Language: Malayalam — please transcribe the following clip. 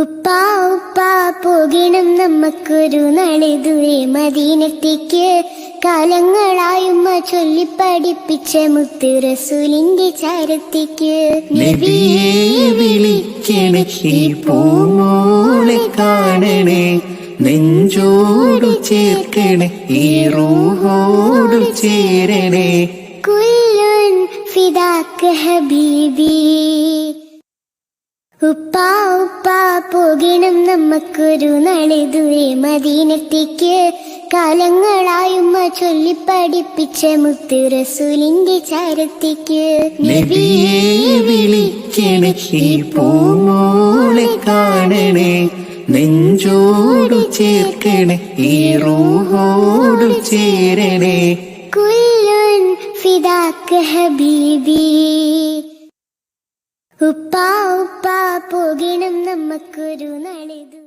ഉപ്പാ ഉപ്പാ പോകണം നമുക്കൊരു നാളെ ദൂരെ മദീനത്തേക്ക്. കാലങ്ങളായുമ്മ ചൊല്ലി പഠിപ്പിച്ച മുത്തു റസൂലിന്റെ ചാരത്തേക്ക്. നബിയെ വിളിക്കണേ ഈ പൂമോളെ കാണണേ. നെഞ്ചോടു ചേർക്കണേ ഈ റൂഹോടു ചേരണേ. കുല്ലുൻ ഫിദാക്ക് ഹബീബി. ഉപ്പാ ഉപ്പാ പോകണം നമുക്കൊരു നാളെ ദൂരെ മദീനത്തേക്ക് കാലങ്ങളായുമ്മ ചൊല്ലി പഠിപ്പിച്ച മുത്തു റസൂലിന്റെ ചാരത്തേക്ക്. നബിയെ വിളിക്കണേ ഈ പൂമോളെ കാണണേ. നെഞ്ചോടു ചേർക്കണേ ഈ റൂഹോടു ചേരണേ. കുല്ലുൻ ഫിദാക്ക് ഹബീബി. ഉപ്പാ ഉപ്പാ പോകണം നമുക്കൊരു നാളെ ദൂരെ